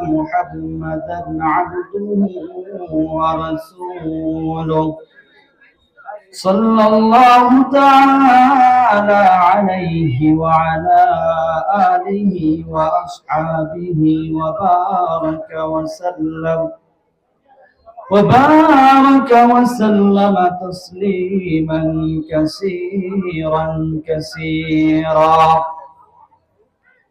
محمدا عبده ورسوله. صلى الله تعالى عليه وعلى آله وأصحابه وبارك وسلم. وبارك وسلم تسليما كثيرا كثيرا.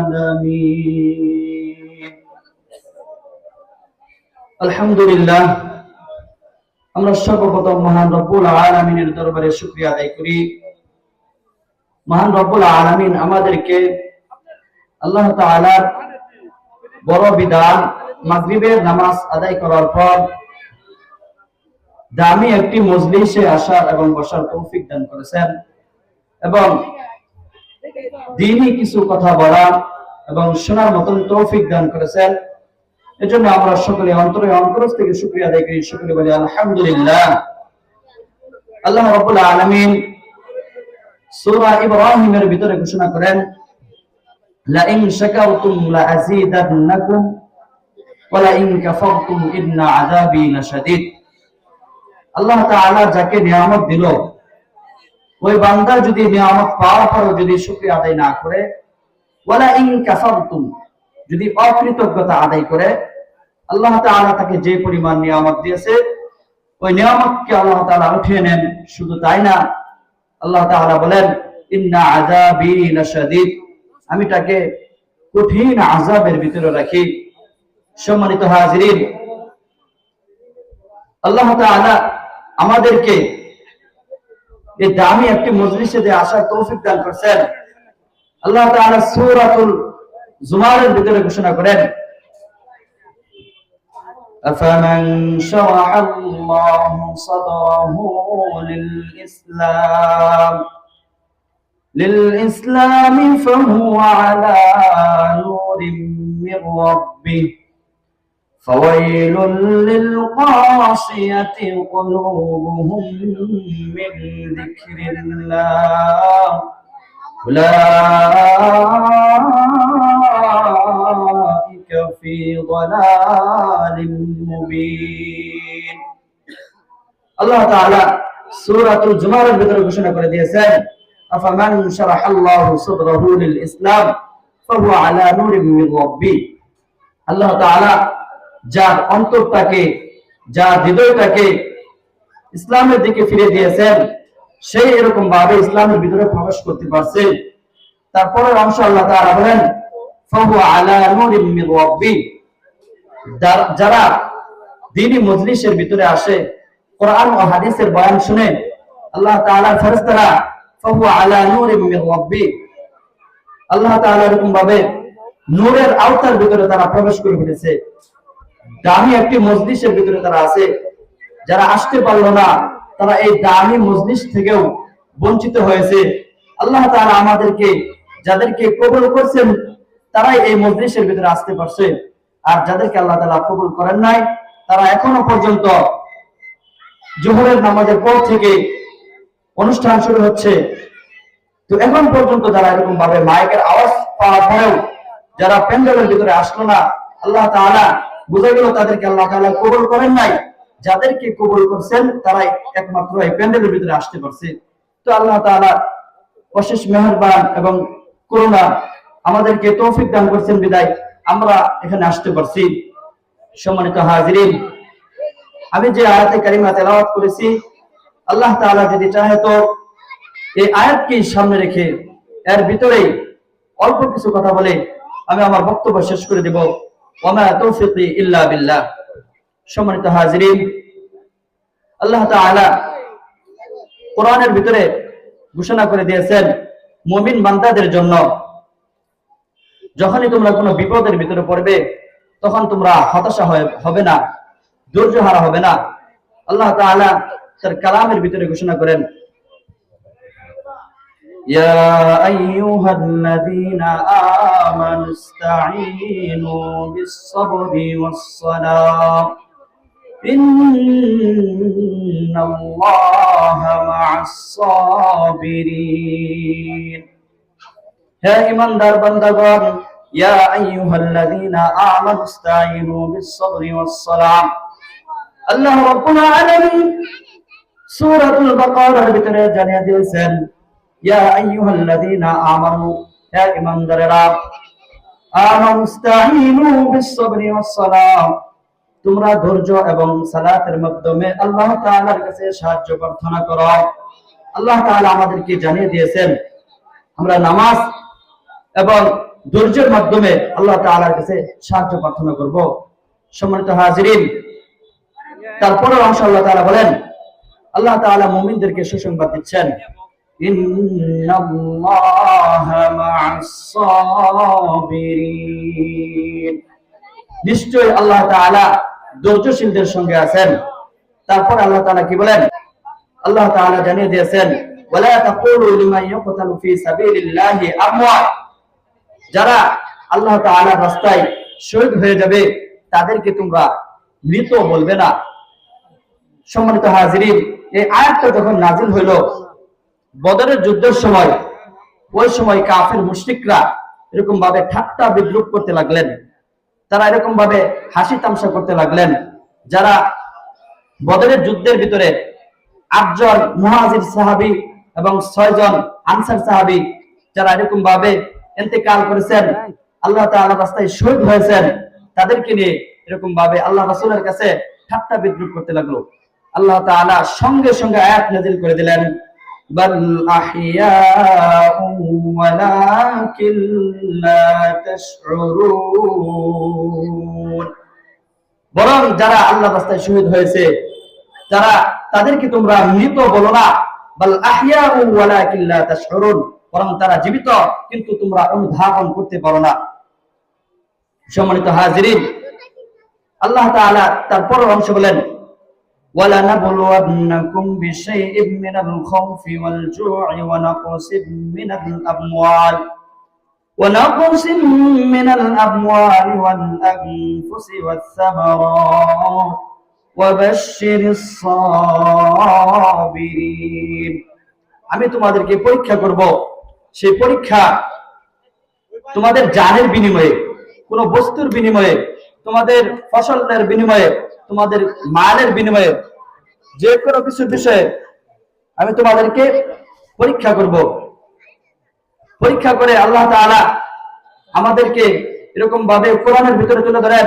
العالمين الحمد لله আমরা সর্বপ্রথম মহান রব্বুল আলমিনের দরবারে শুক্রিয়া আদায় করি মহান রব্বুল আলমিন আমাদেরকে আল্লাহ তাআলার বড় বিধান মাগরিবের নামাজ আদায় করার পর দামি একটি মজলিসে আসার এবং বসার তৌফিক দান করেছেন এবং দিনই কিছু কথা বলা এবং শোনার মতন তৌফিক দান করেছেন। এজন্য আমরা সকলে অন্তরে অন্তরস থেকে শুকরিয়া আদায় সকলে বলি আলহামদুলিল্লাহ। আল্লাহ রাব্বুল আলামিন সূরা ইব্রাহিমের ভিতরে ঘোষণা করেন লা ইন শাকারতুম লা আযীদান্নাকুম ওয়া লা ইন কাফারতুম ইন্না আযাবি লাশাদীদ। আল্লাহ তাআলা যাকে নিয়ামত দিল ওই বান্দা যদি নিয়ামত পাওয়ার পরও যদি শুকরিয়া আদায় না করে ওয়ালা ইন কাফারতুম, যদি অকৃতজ্ঞতা আদায় করে, আল্লাহ তাআলা তাকে যে পরিমাণ নিয়ামত দিয়েছে, ওই নিয়ামতকে আল্লাহ তাআলা উঠিয়ে নেন। শুধু তাই না, আল্লাহ তাআলা বলেন, ইন্না আযাবি লাশাদীদ আমি তাকে কঠিন আযাবের ভিতরে রাখি। সম্মানিত হাজিরিন, আল্লাহ তাআলা আমাদেরকে এই দামি একটি মজলিসে যে আসার তৌফিক দান করছেন আল্লাহ তাআলা সূরাতুল জুমারের ভিতরে ঘোষণা করেন أفمن شرح الله صدره للإسلام للإسلام فهو على نور من ربه فويل للقاسية قلوبهم من ذكر الله أولئك في ضلال مبين আল্লাহ তাআলা সূরাতুল জুমারের ভিতরে ঘোষণা করে দিয়েছেন أفمن شرح الله صدره للإسلام فهو على نور من ربه আল্লাহ তাআলা যার অন্তরটাকে, যার হৃদয়টাকে ইসলামের দিকে ফিরে দিয়েছেন, সেই এরকম ভাবে ইসলামের ভিতরে প্রবেশ করতে পারছে। তারপরে অংশ আল্লাহ তাআলা বলেন যার- দিনী মজলিসের ভিতরে আসে, কোরআন ও হাদিসের বয়ান শুনে, আল্লাহ তাআলার ফেরেশতারা ফাহু আলা নূরিম মির আল্লাহ তাআলা এরকম ভাবে নূরের আওতার ভিতরে তারা প্রবেশ করে ফেলেছে। দামি একটি মজলিসের ভিতরে তারা আছে। যারা আসতে পারল না, তারা এই দামি মজলিস থেকেও বঞ্চিত হয়েছে। আল্লাহ তাআলা আমাদেরকে, যাদেরকে কবুল করছেন, তারাই এই মজলিসের ভিতরে আসতে পারছে। আর যাদেরকে আল্লাহ তাআলা কবুল করেন নাই, তারা এখনও পর্যন্ত জোহরের নামাজের পর থেকে অনুষ্ঠান শুরু হচ্ছে। তো এখন পর্যন্ত যারা এরকম ভাবে মাইকের আওয়াজ পাওয়ার পরেও যারা প্যান্ডেলের ভিতরে আসলো না, আল্লাহ তাআলা বোঝা গেল তাদেরকে আল্লাহ তাআলা কবুল করেন নাই। যাদেরকে কবুল করছেন, তারাই একমাত্র এই প্যান্ডেলের ভিতরে আসতে পারছে। তো আল্লাহ তাআলা অশেষ মেহেরবান এবং করুণা আমাদেরকে তৌফিক দান করছেন, বিদায়। আমরা এখানে আসতে পারছি। সম্মানিত হাজিরিন, আমি যে আয়াতে কারিমা তেলাওয়াত করেছি, আল্লাহ তাআলা যদি চাহে তো এই আয়াতকে সামনে রেখে এর ভিতরে অল্প কিছু কথা বলে আমি আমার বক্তব্য শেষ করে দেব। তৌফিকি ইল্লা বিল্লাহ। সম্মানিত হাজিরিন, আল্লাহ তাআলা কোরআনের ভিতরে ঘোষণা করে দিয়েছেন, মুমিন বান্দাদের জন্য যখনই তোমরা কোনো বিপদের ভিতরে পড়বে, তখন তোমরা হতাশা হবে না ধৈর্য হারা হবে না। আল্লাহ তাআলা তার কালামের ভিতরে ঘোষণা করেন يا أيها الذين آمنوا استعينوا بالصبر والصلاة إن الله مع الصابرين হে ইমানদার বান্দাগণ ইয়া আইয়ুহাল্লাযীনা আমানু ইসতাঈনু বিস-সাবরি ওয়াস-সালাম আল্লাহ রাব্বুল আলামিন সূরাতুল বাকারার ভিতরে জানিয়ে দিয়েছেন তোমরা ধৈর্য এবং সালাতের মাধ্যমে আল্লাহ তাআলার কাছে সাহায্য প্রার্থনা করো। আল্লাহ তাআলা আমাদেরকে জানিয়ে দিয়েছেন, আমরা নামাজ এবং ধৈর্যের মাধ্যমে আল্লাহ তাআলার কাছে সাহায্য প্রার্থনা করব। সম্মানিত হাজিরিন তারপরে অংশ আল্লাহ তাআলা বলেন, আল্লাহ তাআলা মুমিনদেরকে সুসংবাদ দিচ্ছেন। নিশ্চয় আল্লাহ তাআলা ধৈর্যশীলদের সঙ্গে আছেন। তারপর আল্লাহ তাআলা কি বলেন? আল্লাহ তাআলা জানিয়ে দিয়েছেন, ওয়ালা তাকুলু লিমান ইয়াকতালু সাবিলিল্লাহি আমওয়াত যারা আল্লাহ রাস্তায় শহীদ হয়ে যাবে, তাদেরকে তোমরা মৃত বলবে না। সম্মানিত হাজিরিন, এই আয়াতটা যখন নাজিল হইল বদরের যুদ্ধের সময়, ওই সময় কাফের মুশরিকরা এরকম ভাবে ঠাট্টা বিদ্রুপ করতে লাগলেন। তারা এরকম ভাবে হাসি তামসা করতে লাগলেন। যারা বদরের যুদ্ধের ভিতরে আটজন মুহাজির সাহাবি এবং ছয়জন আনসার সাহাবি, যারা এরকম ভাবে ইন্তেকাল করেছেন, আল্লাহ তাআলার রাস্তায় শহীদ হয়েছেন, তাদেরকে নিয়ে এরকম ভাবে আল্লাহ রাসূলের কাছে ঠাট্টা বিদ্রুপ করতে লাগল। আল্লাহ তাআলা সঙ্গে সঙ্গে আয়াত নাযিল করে দিলেন। বাল আহইয়াউ ওয়ালাকিন লা তাশউরুন বরং যারা আল্লাহ রাস্তায় শহীদ হয়েছে, যারা তাদেরকে তোমরা মৃত বলো না। বাল আহইয়াউ ওয়ালাকিন লা তাশউরুন বরং তারা জীবিত, কিন্তু তোমরা অনুধাবন করতে পারো না। সম্মানিত হাজিরিন, আল্লাহ তাআলা তারপর অংশ বলেন ولنبلونكم بشيء من الخوف والجوع ونقص من الأموال ونقص من الأموال والأنفس والثمرات وبشر الصابرين আমি তোমাদেরকে পরীক্ষা করব সেই পরীক্ষা তোমাদের জানের বিনিময়ে কোন বস্তুর বিনিময়ে তোমাদের ফসলের বিনিময়ে তোমাদের মালের বিনিময়ে যে কোনো কিছুর বিষয়ে আমি তোমাদেরকে পরীক্ষা করব। পরীক্ষা করে আল্লাহ তাআলা আমাদেরকে এরকম ভাবে কোরআনের ভিতরে তুলে ধরেন।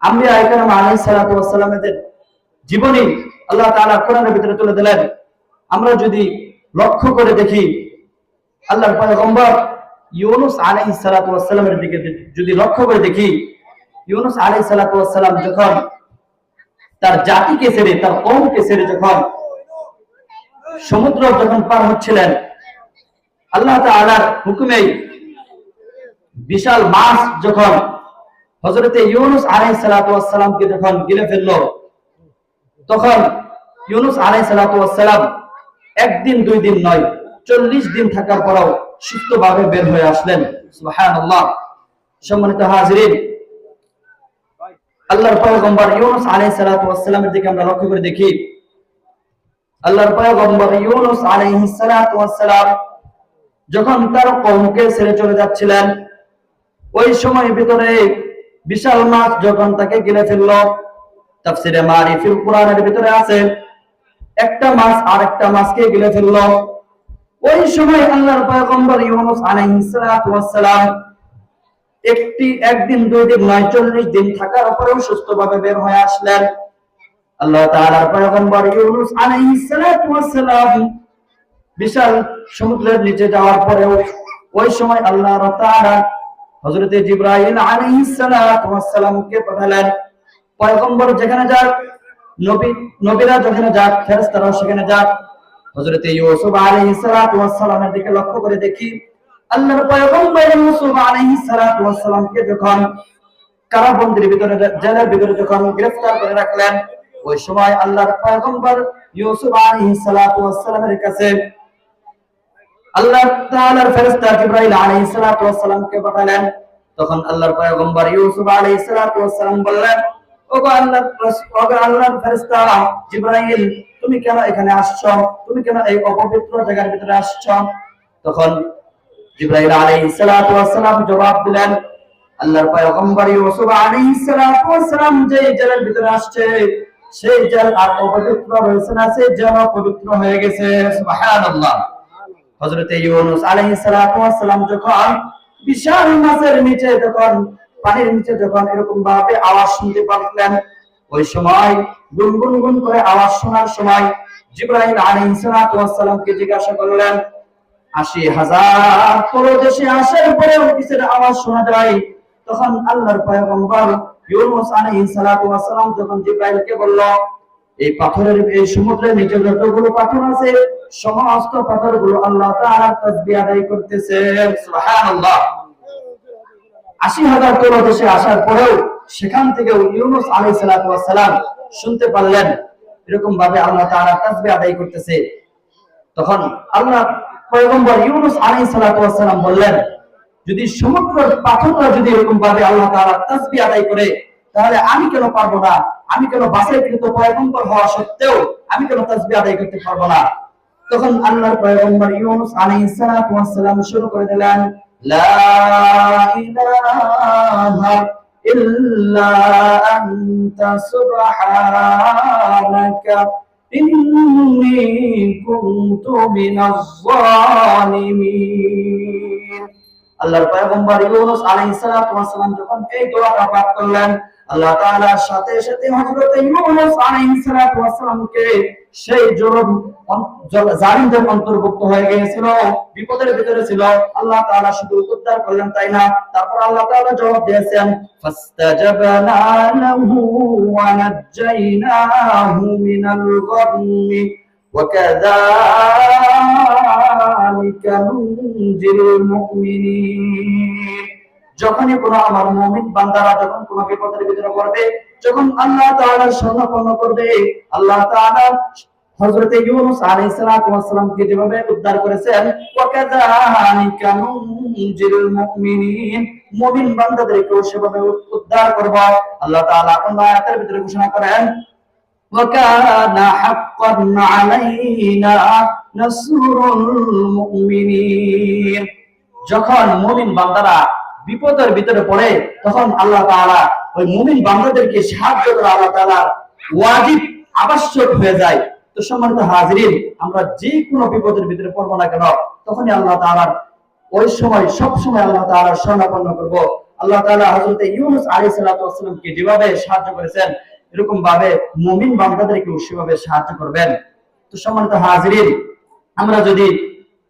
আম্বিয়া ইকরাম আলাইহিস সালাতু জীবনী আল্লাহ তাআলা কোরআনের ভিতরে তুলে দিলেন। আমরা যদি লক্ষ্য করে দেখি, আল্লাহর পয়গম্বর ইউনুস আলাইহিস সালাতু ওয়াস দিকে যদি লক্ষ্য করে দেখি, ইউনুস আলাইহিস সালাতু ওয়াস যখন তার জাতিকে ছেড়ে, তার কওমকে ছেড়ে যখন সমুদ্র যখন পার হচ্ছিলেন, আল্লাহ তাআলার হুকুমে বিশাল মাছ যখন হযরতে ইউনুস আলাইহিস সালাতু ওয়াস সালামকে যখন গিলে ফেলল, তখন ইউনুস আলাইহিস সালাতু ওয়াস সালাম একদিন, দুই দিন নয়, চল্লিশ দিন থাকার পরেও সুস্থভাবে বের হয়ে আসলেন। সম্মানিত হাজিরিন যখন তার কওমকে ছেড়ে চলে যাচ্ছিলেন, ওই সময়ের ভিতরে বিশাল মাছ যখন তাকে গিলে ফেলল, তাফসিরে মারিফিল কোরআনের ভিতরে আছে, একটা মাছ আর একটা মাছকে গিলে ফেলল। ওই সময় আল্লাহর পয়গম্বর ইউনুস আলাইহিস সালাতু ওয়াস সালাম একটি একদিন, দুই দিন, নয়, চল্লিশ দিন থাকার পরেও সুস্থভাবে বের হয়ে আসলেন। আল্লাহ তাআলার পয়গম্বর আলাইহিস বিশাল সমুদ্রের নিচে যাওয়ার পরেও ওই সময় আল্লাহ তাআলা হযরতে পাঠালেন। পয়গম্বর যেখানে যাক, নবী, নবীরা যেখানে যাক, ফেরেশতারাও সেখানে যাক। হযরতে ইউসুফ আলাইহিস দিকে লক্ষ্য করে দেখি আল্লাহর পয়গম্বর ইউসুফ আলাইহিস সালাতু ওয়াস সালামকে যখন কারাবন্দির ভিতরে, জেলের ভিতরে যখন গ্রেফতার করে রাখলেন, ওই সময় আল্লাহর পয়গম্বর ইউসুফ আলাইহিস সালাতু ওয়াস সালামের কাছে আল্লাহ তাআলার ফেরেশতা জিবরাইল আলাইহিস সালাতু ওয়াস সালামকে পাঠালেন। তখন আল্লাহর পয়গম্বর ইউসুফ আলাইহিস সালাতু ওয়াস সালাম বললেন, ওগো আল্লাহ, ওগো আল্লাহর ফেরেশতা জিবরাইল, তুমি কেন এখানে আসছো? তুমি কেন এই অপবিত্র জায়গার ভিতরে আসছো? তখন জিবরাইল আলাইহিস সালাতু ওয়াস সালাম জবাব দিলেন, আল্লাহর পয়গম্বর ইউসুফ আলাইহিস সালাতু ওয়াস সালাম যে জেলের ভিতরে আসছে, সেই জেল আর অপবিত্র রয়েছে না, সেই জেল পবিত্র হয়ে গেছে। সুবহানাল্লাহ। হযরতে ইউনুস আলাইহিস সালাতু ওয়াস সালাম যখন বিশাল মাছের নিচে যখন, পানির নিচে যখন এরকম ভাবে আওয়াজ শুনতে পারলেন ওই সময় গুনগুন গুন করে আওয়াজ শোনার সময় সালাতু ওয়াস সালামকে জিজ্ঞাসা করলেন আশি হাজার প্রদেশে আসার পরেও কিসের আওয়াজ শোনা যায়? তখন আল্লাহর পয়গম্বর ইউনুস আলাইহিস সালাতু ওয়াস সালাম যখন জিবরাইলকে বলল, এই পাথরের, এই সমুদ্রের নিচে যতগুলো পাথর আছে, সমস্ত পাথরগুলো আল্লাহ তাআলার তাসবিহ আদায় করতেছে। সুবহানাল্লাহ। আশি হাজার প্রদেশে আসার পরেও সেখান থেকে ইউনুস আলাইহিস সালাতু ওয়াস সালাম শুনতে পারলেন এরকম ভাবে আল্লাহ তাআলা তাসবিহ আদায় করতেছে। তখন আল্লাহ পয়গম্বর ইউনুস সালাতু সালাম বললেন, যদি সমুদ্রের পাথররা যদি এরকম ভাবে আল্লাহ তাআলা তাসবিহ আদায় করে, তাহলে আমি কেন পারব না? আমি কেন বাছাইকৃত পয়গম্বর হওয়া সত্ত্বেও আমি কেন তাসবিহ আদায় করতে পারব না? তখন আল্লাহর পয়গম্বর ইউনুস সালাতু সালাম শুরু করে দিলেন ইল্লা আনতা সুবহানাকা। ইন্নী كنت من الظالمين আল্লাহর পয়গম্বর ইউনুস আলাইহিস যখন এই দোয়াটা পাঠ করলেন, আল্লাহ তাআলার সাথে সাথে হযরত ইউনুস আলাইহিস সালাতু ওয়াস সালামকে সেই জলম জালিমদের অন্তর্ভুক্ত হয়ে গিয়েছিল বিপদের ভিতরে ছিল আল্লাহ তাআলা শুধু উদ্ধার করলেন তাই না তারপর আল্লাহ তাআলা জবাব দিয়েছেন ফাস্তাজাবনা লাহু ওয়া নাজ্জাইনাহু মিনাল গাম্মি وكذلك ننجي المؤمنين যখনই কোন আমার মুমিন বান্দারা যখন কোন বিপদের ভিতরে পড়বে যখন আল্লাহ তাআলার শরণাপন্ন করবে আল্লাহ তাআলা হযরত ইউনূস আলাইহিস সালাতু ওয়াস সালামকে যেভাবে উদ্ধার করেছেন ওয়াকাযালিকা নুনজিল মুমিনিন মুমিন বান্দাদেরকেও সেভাবে উদ্ধার করব আল্লাহ তাআলা অন্য আয়াতের ভিতরে ঘোষণা করেন وكان حقا علينا نصر المؤمنين যখন মুমিন বান্দারা বিপদের ভিতরে পড়ে তখন আল্লাহ তাআলা ওই মুমিন বান্দাদেরকে সাহায্য করা আল্লাহ তাআলা ওয়াজিব, আবশ্যক হয়ে যায়। তো সম্মানিত হাজিরিন, আমরা যে কোনো বিপদের ভিতরে পড়ব না কেন, তখনই আল্লাহ তাআলার ওই সময়, সব সময় আল্লাহ তাআলা শরণাপন্ন করব। আল্লাহ তাআলা হযরত ইউনূস সালাতু ওয়াসসালামকে যেভাবে সাহায্য করেছেন এরকম ভাবে মুমিন বান্দাদেরকে সেভাবে সাহায্য করবেন। তো সম্মানিত হাজিরিন, আমরা যদি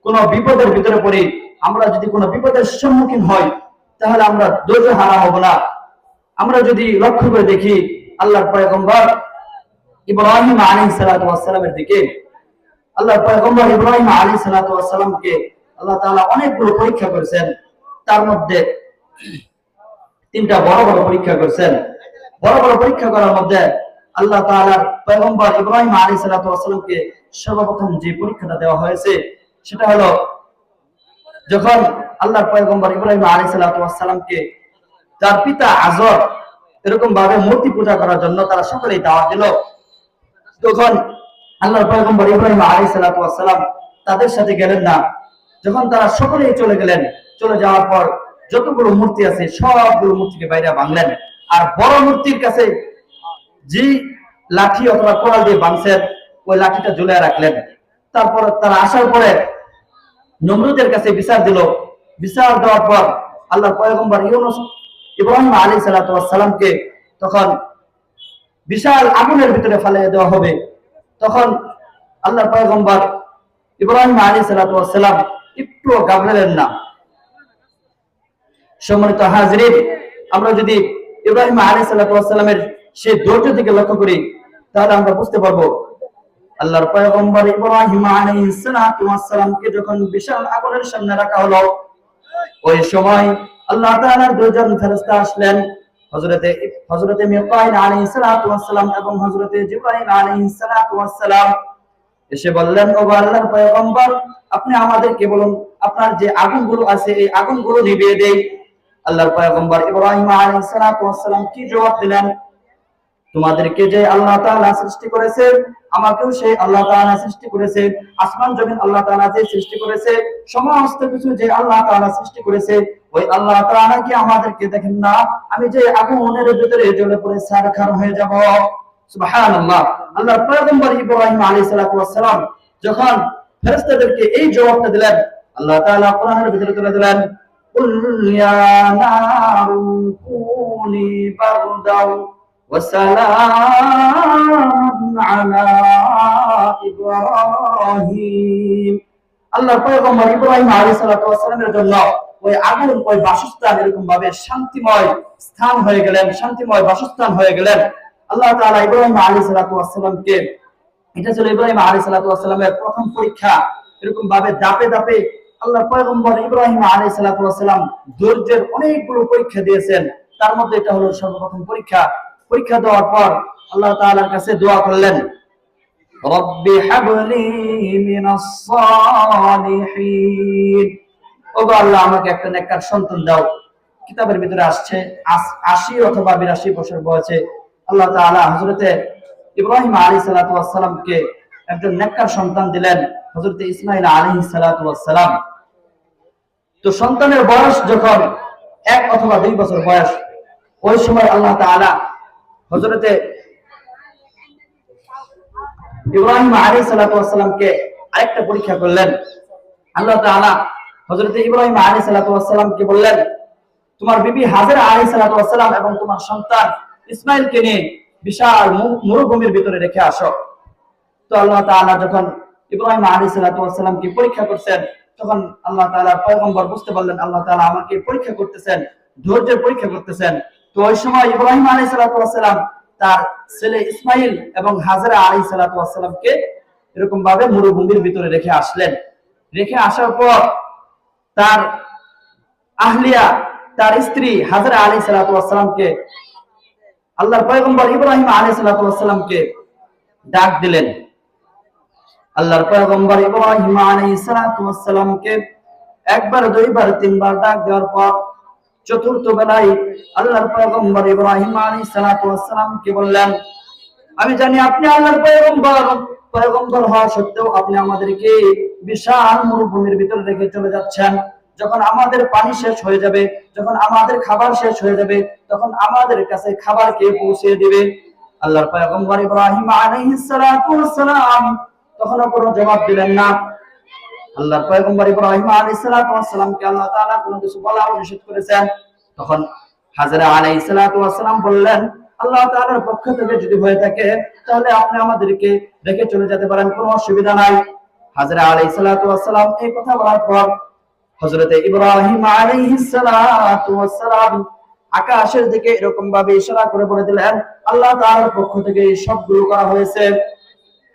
কোনো বিপদের ভিতরে পড়ি, আমরা যদি কোনো বিপদের সম্মুখীন হই, তাহলে আমরা ধৈর্য হারা হব না। আমরা যদি লক্ষ্য করে দেখি, আল্লাহর পয়গম্বর ইব্রাহিম আলাইহিস সালাতু ওয়াসসালামের দিকে, আল্লাহর পয়গম্বর ইব্রাহিম আলাইহিস সালাতু ওয়াসসালামকে আল্লাহ তাআলা অনেকগুলো পরীক্ষা করেছেন। তার মধ্যে তিনটা বড় বড় পরীক্ষা করেছেন। বড় বড় পরীক্ষা করার মধ্যে আল্লাহ তাআলার পয়গম্বর ইব্রাহিম আলাইহিস সালাতু ওয়াসসালামকে সর্বপ্রথম যে পরীক্ষাটা দেওয়া হয়েছে, সেটা হলো যখন আল্লাহর পয়গম্বর ইব্রাহিম আলাইহিস সালাতু ওয়াসসালামকে তার পিতা আজর এরকম ভাবে মূর্তি পূজা করার জন্য তারা সকলেই দাওয়াত দিল। তখন আল্লাহর পয়গম্বর ইব্রাহিম আলাইহিস সালাতু ওয়াসসালাম তাদের সাথে গেলেন না, যখন তারা সকলেই চলে গেলেন, চলে যাওয়ার পর যতগুলো মূর্তি আছে সবগুলো মূর্তিকে বাইরে ভাঙলেন। আর বড় মূর্তির কাছে যে লাঠি অথবা কোড়াল দিয়ে বাঁধছেন ওই লাঠিটা ঝুলিয়ে রাখলেন। তারপর তারা আসার পরে নমরুদের কাছে বিচার দিল। বিচার দেওয়ার পর আল্লাহ পয়গম্বর ইউনুস ইব্রাহিম আলী সালাতামকে তখন বিশাল আগুনের ভিতরে ফেলে দেওয়া হবে। তখন আল্লাহ পয়গম্বর ইব্রাহিম আলী সালাতাম একটু ঘাবড়ালেন না। সম্মানিত হাজরিন, আমরা যদি ইব্রাহিম আলী সালাতামের সেই ধৈর্য দিকে লক্ষ্য করি, তাহলে আমরা বুঝতে পারব আল্লাহর পয়গম্বর ইব্রাহিম আলাইহিস সালাতু ওয়াস সালামকে যখন বিশাল আগুনের সামনে রাখা হলো, ওই সময় আল্লাহ তাআলার ফেরেশতা আসলেন, হযরতে হযরতে মিকাইল আলাইহিস সালাতু এবং হযরতে জিবরাইল আলাইহিস সালাতু এসে বললেন, ও আল্লাহর পয়গম্বর, আপনি আমাদেরকে বলুন, আপনার যে আগুনগুলো আছে, এই আগুনগুলো নিভিয়ে দেই। আল্লাহর পয়গম্বর ইব্রাহিম আলাইহিস সালাতু ওয়াস সালাম কি জবাব দিলেন? তোমাদেরকে যে আল্লাহ তাআলা সৃষ্টি করেছে আমাকেও সেই আল্লাহ তাআলা সৃষ্টি করেছে আসমান জমিন আল্লাহ তাআলা যে সৃষ্টি করেছে সমস্ত কিছু যে আল্লাহ তাআলা সৃষ্টি করেছে ওই আল্লাহ তাআলা কি আমাদেরকে দেখেন না আমি যে আগুনের ভিতরে জ্বলে পড়ে সারখার হয়ে যাব সুবহানাল্লাহ আল্লাহর পয়গম্বর ইব্রাহিম আলাইহিস সালাতু ওয়াস সালাম যখন ফেরেশতাদেরকে এই জবাবটা দিলেন আল্লাহ তাআলা কোরআনের ভিতরে তুলে দিলেন قل يا نار كوني بردا وسلام على إبراهيم আল্লাহ পয়গম্বর ইব্রাহিম আলাইহিস সালাতু ওয়াসালামের জন্য ওই আগুন ওই বাসস্থান এরকম ভাবে শান্তিময় স্থান হয়ে গেলেন শান্তিময় বাসস্থান হয়ে গেলেন আল্লাহ তাআলা ইব্রাহিম আলাইহিস সালাতু ওয়াসালামকে এটা ছিল ইব্রাহিম আলাইহিস সালাতু ওয়াসালামের প্রথম পরীক্ষা এরকম ভাবে দাপে দাপে আল্লাহ পয়গম্বর ইব্রাহিম আলাইহিস সালাতু ওয়াসালাম ধৈর্যের অনেকগুলো পরীক্ষা দিয়েছেন তার মধ্যে এটা হলো সর্বপ্রথম পরীক্ষা পরীক্ষা দেওয়ার পর আল্লাহ তাআলার কাছে দোয়া করলেন আমাকে একটা নেককার সন্তান দাও। কিতাবের ভিতরে আসছে আশি অথবা বিরাশি বছর বয়সে আল্লাহ ইব্রাহিম একজন নেককার সন্তান দিলেন, হযরতে ইসমাঈল আলাইহিস সালাতু ওয়াস সালাম। তো সন্তানের বয়স যখন এক অথবা দুই বছর বয়স, ওই সময় আল্লাহ তাআলা হযরতে ইব্রাহিম আলাইহিস সালাতু ওয়াস সালামকে আরেকটা পরীক্ষা করলেন। আল্লাহ তাআলা হযরতে ইব্রাহিম আলাইহিস সালাতু ওয়াস সালামকে বললেন, তোমার বিবি হাজেরা আলাইহিস সালাতু ওয়াস সালাম এবং তোমার সন্তান ইসমাইলকে নিয়ে বিশাল মরুভূমির ভিতরে রেখে আসো। তো আল্লাহ তাআলা যখন ইব্রাহিম আলী সালাতু ওয়াস সালামকে পরীক্ষা করছেন, তখন আল্লাহ তাআলা পয়গম্বর বুঝতে পারলেন, আল্লাহ তালা আমাকে পরীক্ষা করতেছেন, ধৈর্যের পরীক্ষা করতেছেন। তো ওই সময় ইব্রাহিম আলাইহিস সালাতু ওয়াস তার ছেলে ইসমাইল এবং হাজরা আলাইহিস সালাতু ওয়াস সালামকে এরকম ভাবে মরুভূমির ভিতরে রেখে আসলেন। রেখে আসার পর তার আহলিয়া, তার স্ত্রী হাজরা আলী সালাতামকে আল্লাহর পয়গম্বর ইব্রাহিম আলী সালাতামকে ডাক দিলেন। আল্লাহর পয়গম্বর ইব্রাহিম আলী সালাতামকে একবার, দুইবার, তিনবার ডাক দেওয়ার পর চতুর্থ বেলায় আল্লাহর পয়গম্বর ইব্রাহিম আলী সালাতামকে বললেন, আমি জানি আপনি আল্লাহর পয়গম্বর। পয়গম্বর হওয়া সত্ত্বেও আপনি আমাদেরকে বিশাল মরুভূমির ভিতরে রেখে চলে যাচ্ছেন। যখন আমাদের পানি শেষ হয়ে যাবে, যখন আমাদের খাবার শেষ হয়ে যাবে, তখন আমাদের কাছে খাবার কে পৌঁছে দিবে? আল্লাহর পয়গম্বর ইব্রাহিম আলাইহিস সালাতু ওয়াস তখন কোনো জবাব দিলেন না। আল্লাহর পয়গম্বর ইব্রাহিম আলাইহিস সালাতু ওয়াস সালামকে আল্লাহ তাআলা কোনো কিছু বলা নিষেধ করেছেন। তখন হাজরা আলাইহিস সালাতু ওয়াস সালাম বললেন, আল্লাহ তাআলার পক্ষ থেকে যদি হয়ে থাকে, তাহলে আপনি আমাদেরকে রেখে চলে যেতে পারেন, কোনো অসুবিধা নাই। হাজরা আলাইহিস সালাতু ওয়াস সালাম এই কথা বলার পর হযরতে ইব্রাহিম আলাইহিস সালাতু ওয়াস সালাম আকাশের দিকে এরকম ভাবে ইশারা করে বলে দিলেন, আল্লাহ তাআলার পক্ষ থেকে সবগুলো করা হয়েছে।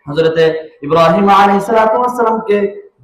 হযরতে ইব্রাহিম আলাইহিস সালাতু ওয়াস সালামকে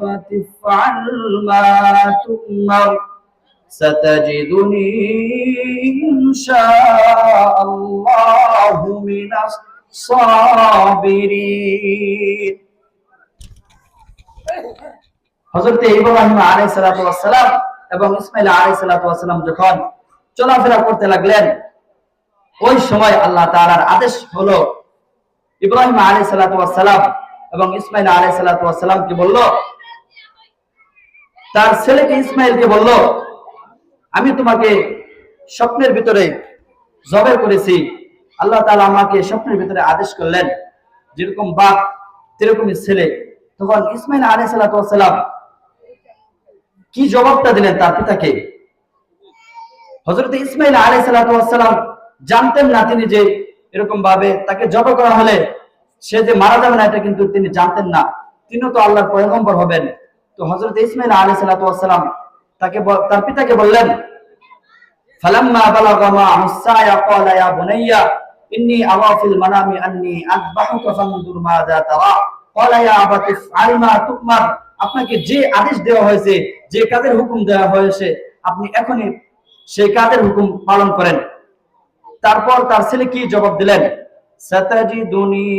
أبت افعل ما تؤمر ستجدني إن شاء الله من الصابرين হযরত ইব্রাহিম আলাইহিস সালাতু ওয়াস সালাম এবং ইসমাঈল আলাইহিস সালাতু ওয়াস সালাম যখন চলাফেরা করতে লাগলেন ওই সময় আল্লাহ তাআলার আদেশ হলো ইব্রাহিম আলাইহিস সালাতু ওয়াস সালাম এবং ইসমাঈল আলাইহিস সালাতু ওয়াস সালামকে বলল তার ছেলেকে ইসমাইলকে বলল, আমি তোমাকে স্বপ্নের ভিতরে জবের করেছি। আল্লাহ তাআলা আমাকে স্বপ্নের ভিতরে আদেশ করলেন, যেরকম বাপ, তেরকমই ছেলে। তখন ইসমাইল ওয়াস সালাম কি জবাবটা দিলেন তার পিতাকে? হযরত ইসমাইল ওয়াস সালাম জানতেন না তিনি যে এরকম ভাবে তাকে জব করা হলে সে যে মারা যাবে না, এটা কিন্তু তিনি জানতেন না। তিনিও তো আল্লাহর পয়গম্বর হবেন। তো হযরত ইসমাইল আলাইহিস সালাতু ওয়াস তাকে তার পিতাকে বললেন, ফালাম্মা ক্বালা ইয়া বুনাইয়া আরা ফিল মানামি আন্নী আযবাহুকা ফানজুর মাযা তারা। ক্বালা ইয়া আবাতি মা তু'মার, আপনাকে যে আদেশ দেওয়া হয়েছে, যে হুকুম দেওয়া হয়েছে, আপনি সেই হুকুম পালন করেন। তারপর তার ছেলে কি জবাব দিলেন, সাতাজিদুনি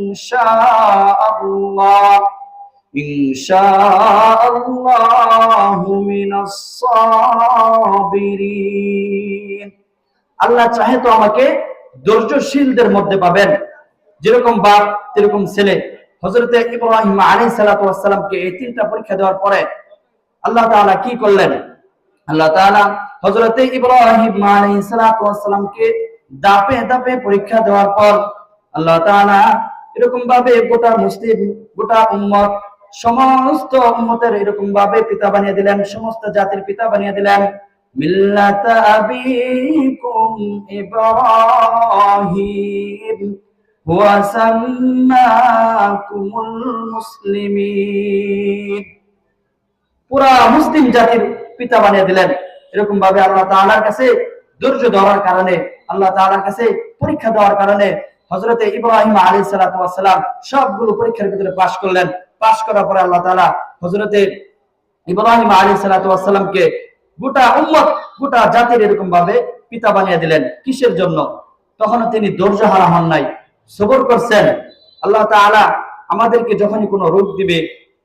ইনশাআল্লাহ আল্লাহ চাহে তো আমাকে ধৈর্যশীলদের মধ্যে পাবেন। যেরকম বাপ, তেরকম ছেলে। হযরতে ইব্রাহিম আলাইহিস সালাতু ওয়াস সালামকে এই তিনটা পরীক্ষা দেওয়ার পরে আল্লাহ তাআলা কি করলেন? আল্লাহ তাআলা হযরতে ইব্রাহিম আলাইহিস সালাতু ওয়াস সালামকে দাপে দাপে পরীক্ষা দেওয়ার পর আল্লাহ তাআলা এরকম ভাবে গোটা মুসলিম, গোটা উম্মত সমস্ত উম্মতের এরকম ভাবে পিতা বানিয়ে দিলেন, সমস্ত জাতির পিতা বানিয়ে দিলেন। পুরা মুসলিম জাতির পিতা বানিয়ে দিলেন। এরকম ভাবে আল্লাহ তাআলার কাছে ধৈর্য ধরার কারণে, আল্লাহ তাআলার কাছে পরীক্ষা দেওয়ার কারণে হযরতে ইব্রাহিম আলাইহিস সালাতু সালাম সবগুলো পরীক্ষার ভিতরে পাশ করলেন। পাশ করার পরে আল্লাহ তাআলা হযরতে ইব্রাহিম আলাইহিস সালাতু ওয়াস সালামকে গোটা উম্মত, গোটা জাতির এরকম ভাবে পিতা বানিয়ে দিলেন। কিসের জন্য? তখনও তিনি ধৈর্য হারা হন নাই, সবর করছেন। আল্লাহ তাআলা আমাদেরকে যখনই কোনো রোগ দিবে,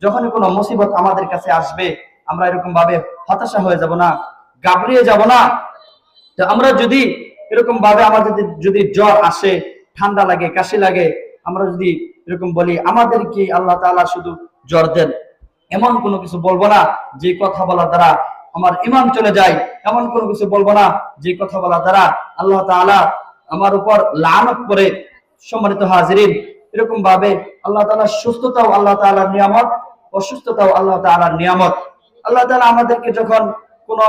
যখনই কোনো মুসিবত আমাদের কাছে আসবে, আমরা এরকম ভাবে হতাশা হয়ে যাব না গাবড়িয়ে যাব না। তো আমরা যদি এরকম ভাবে আমাদের যদি জ্বর আসে, ঠান্ডা লাগে, কাশি লাগে, আমরা যদি এরকম বলি আমাদের কি আল্লাহ তাআলা শুধু জ্বর দেন। এমন কোনো কিছু বলব না, যে কথা বলার দ্বারা আমার ইমান চলে যায়। এমন কোনো কিছু বলব না, যে কথা বলার দ্বারা আল্লাহ তাআলা আমার উপর লানত করে সম্মানিত হাজিরিন। এরকম ভাবে আল্লাহ তাআলা সুস্থতাও আল্লাহ তাআলার নিয়ামত, অসুস্থতাও আল্লাহ তাআলার নিয়ামত। আল্লাহ তাআলা আমাদেরকে যখন কোন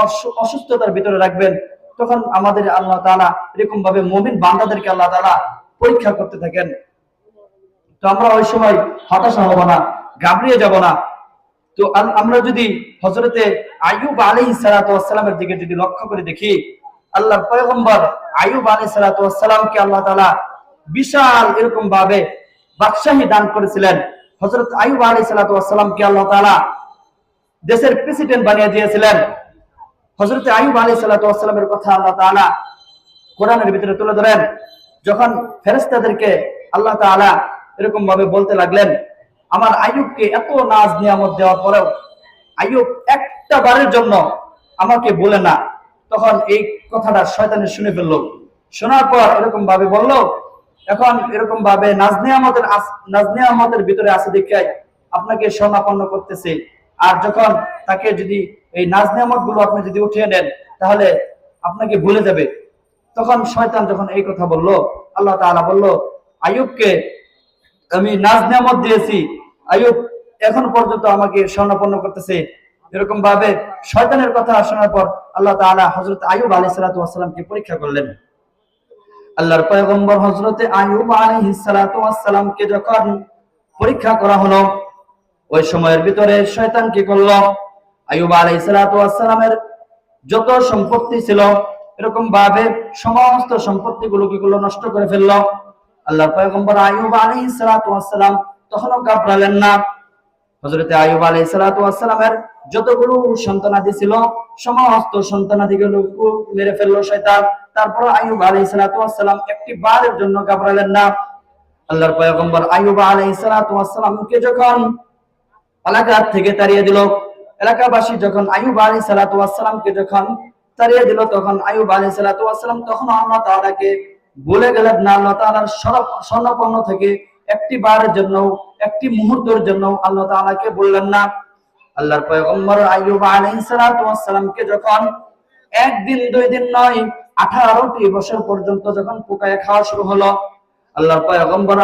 অসুস্থতার ভিতরে রাখবেন, তখন আমাদের আল্লাহ তাআলা এরকম ভাবে মুমিন বান্দাদেরকে আল্লাহ তালা পরীক্ষা করতে থাকেন। তো আমরা ওই সময় হতাশা হব না গাবড়িয়ে যাব না। তো আমরা যদি হজরতে আয়ুব আলাইহিস সালাতু ওয়াসসালামের দিকে যদি লক্ষ্য করে দেখি, আল্লাহর পয়গম্বর আয়ুব আলাইহিস সালাতু ওয়াসসালামকে আল্লাহ তাআলা বিশাল এরকম ভাবে বাদশাহী দান করেছিলেন। হযরত আয়ুব আলাইহিস সালাতু ওয়াসসালামকে আল্লাহ তাআলা দেশের প্রেসিডেন্ট বানিয়ে দিয়েছিলেন। হযরত আয়ুব আলাইহিস সালাতু ওয়াসসালামের কথা আল্লাহ তাআলা কোরআনের ভিতরে তুলে ধরেন, যখন ফেরেস্তাদেরকে আল্লাহ তাআলা এরকম ভাবে বলতে লাগলেন, আমার আয়ুবকে এত নাজ নিয়ামত দেওয়ার পরেও আইয়ুব একটা বারের জন্য আমাকে বলে না। তখন এই কথাটা শয়তানে শুনে ফেলল। শোনার পর এরকম ভাবে বলল, এখন এরকম ভাবে নাজনিয়ামতের নাজনিয়ামতের ভিতরে আছে দেখে আপনাকে স্বর্ণাপন্ন করতেছে। আর যখন তাকে যদি এই নাজনিয়ামতগুলো আপনি যদি উঠিয়ে নেন, তাহলে আপনাকে ভুলে যাবে তখন শয়তান যখন এই কথা বলল, আল্লাহ তাআলা বলল আয়ুবকে আমি নাজ নিয়ামত দিয়েছি। আয়ুব এখন পর্যন্ত আমাকে স্বর্ণাপন্ন করতেছে। এরকম ভাবে শয়তানের কথা শোনার পর আল্লাহ তাআলা হযরত আয়ুব আলাইহিস সালাতু ওয়াসসালামকে পরীক্ষা করলেন। আল্লাহর পয়গম্বর হযরতে আয়ুব আলাইহিস সালাতু ওয়াসসালামকে যখন পরীক্ষা করা হলো, ওই সময়ের ভিতরে শয়তান কি করল? আয়ুব আলাইহিস সালাতু ওয়াসসালামের যত সম্পত্তি ছিল এরকম ভাবে সমস্ত সম্পত্তি গুলো কি নষ্ট করে ফেলল। আল্লাহর পয়গম্বর আয়ুব আলাইহিস সালাতু ওয়াসসালাম তখনও ঘাবড়ালেন না। হযরতে আয়ুব আলাইহিস সালাতু ওয়াসসালামের যতগুলো সন্তানাদি ছিল, সমস্ত সন্তানাদিগুলো মেরে ফেলল শয়তান। তারপর আয়ুব আলাইহিস সালাতু ওয়াসসালাম একটি বারের জন্য ঘাবড়ালেন না। আল্লাহর পয়গম্বর আয়ুব আলাইহিস সালাতু ওয়াসসালামকে যখন এলাকা থেকে তাড়িয়ে দিল, এলাকাবাসী যখন আয়ুব আলাইহিস সালাতু ওয়াসসালামকে যখন তাড়িয়ে দিল, তখন আয়ুব আলাইহিস সালাতু ওয়াসসালাম তখন আল্লাহ তাআলাকে বলে গেলেন, না, আল্লাহ তাআলার স্বর্ণপন্ন থেকে একটি বারের জন্য একটি মুহূর্তের জন্য আল্লাহ তাআলাকে বললেন না। আল্লাহর পয়গম্বর যখন একদিন, দুই দিন নয়, আঠারোটি বছর পর্যন্ত যখন পোকায় খাওয়া শুরু হলো, আল্লাহর পয়গম্বর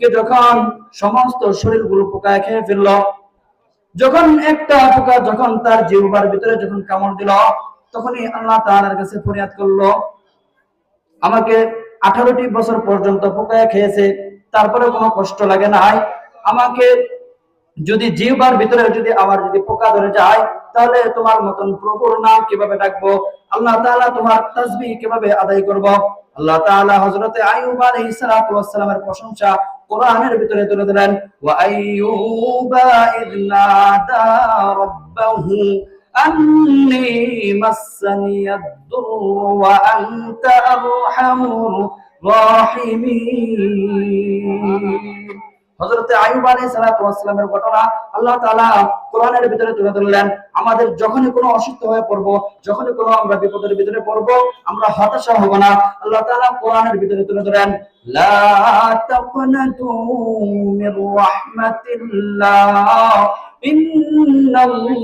কে যখন সমস্ত পোকায় খেয়ে ফেলল, যখন একটা পোকা যখন তার জিহ্বার ভিতরে যখন কামড় দিল তখনই আল্লাহ তাআলার কাছে ফরিয়াদ করল, আমাকে আঠারোটি বছর পর্যন্ত পোকায় খেয়েছে তারপরে কোনো কষ্ট লাগে নাই। আমাকে যদি জিহ্বার ভিতরে যদি আবার যদি পোকা ধরে যায়, তাহলে তোমার মতন প্রভুর নাম কীভাবে ডাকবো? আল্লাহ তাআলা তোমার তাসবিহ কীভাবে আদায় করব? আল্লাহ তাআলা হযরতে আইয়ুব আলাইহিস সালাতু ওয়াস সালামের প্রশংসা কোরআনের ভিতরে তুলে দিলেন ওয়া আইয়ুবা ইয আন্নী মাসসানিয়াদ দুররু ওয়া আনতা আরহামুর রাহিমিন হযরতে আইয়ুব আলাইহিস সালাতু ওয়াস সালামের ঘটনা আল্লাহ তাআলা কোরআনের ভিতরে তুলে ধরলেন, আমাদের যখনই কোনো অসুস্থ হয়ে পড়ব, যখনই কোনো আমরা বিপদের ভিতরে পড়ব, আমরা হতাশা হব না। আল্লাহ তাআলা কোরআনের ভিতরে তুলে ধরেন ইন্নাল্লাহা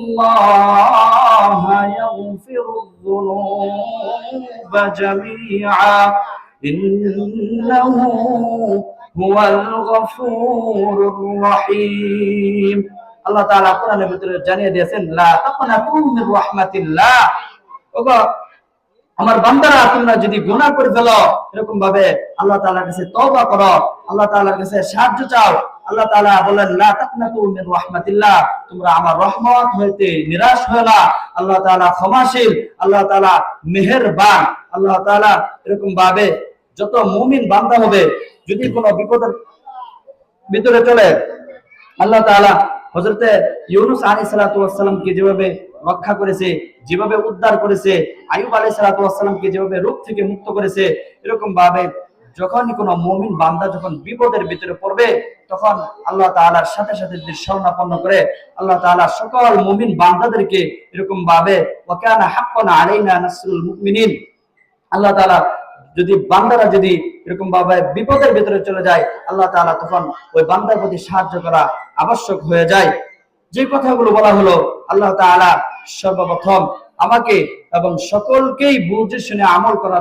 ইন্নাহু হুয়াল গফুরুর রহিম আল্লাহ তাআলা কোরআনের ভিতরে জানিয়ে দিয়েছেন, লা তাকনাতু মির রাহমাতিল্লাহ। ওগো, আমার বান্দারা, তোমরা যদি গুনাহ করে ফেলো, এরকম ভাবে আল্লাহ তাআলার কাছে তওবা করো, আল্লাহ তাআলার কাছে সাহায্য চাও। আল্লাহ তাআলা বলেন, লা তাকনাতু মির রাহমাতিল্লাহ। তোমরা আমার রহমত হইতে নিরাশ হয় না। আল্লাহ তাআলা ক্ষমাশীল, আল্লাহ তাআলা মেহেরবান। আল্লাহ তাআলা এরকম ভাবে যত মুমিন বান্দা হবে, যদি কোনো বিপদের ভিতরে চলে, আল্লাহ তাআলা হযরতে ইউনুস আলাইহিস সালাতু ওয়াসসালামকে যেভাবে রক্ষা করেছে, যেভাবে উদ্ধার করেছে, আইয়ুব আলাইহিস সালাতু ওয়াসসালামকে যেভাবে রোগ থেকে মুক্ত করেছে এরকম ভাবে যখনই কোনো মুমিন বান্দা যখন বিপদের ভিতরে পড়বে, তখন আল্লাহ তাআলার সাথে সাথে যদি শরণাপন্ন করে, আল্লাহ তাআলা সকল মুমিন বান্দাদেরকে এরকম ভাবে ওয়া কানা হাক্কান আলাইনা নাসরুল মুমিনিন আল্লাহ তাআলা যদি বান্দারা যদি এরকম ভাবে বিপদের ভেতরে চলে যায়, আল্লাহ তালা তখন ওই বান্দার প্রতি সাহায্য করা আবশ্যক হয়ে যায়। যে কথাগুলো বলা হলো, আল্লাহ তালা সর্বপ্রথম আমাকে এবং সকলকেই বুঝে শুনে আমল করার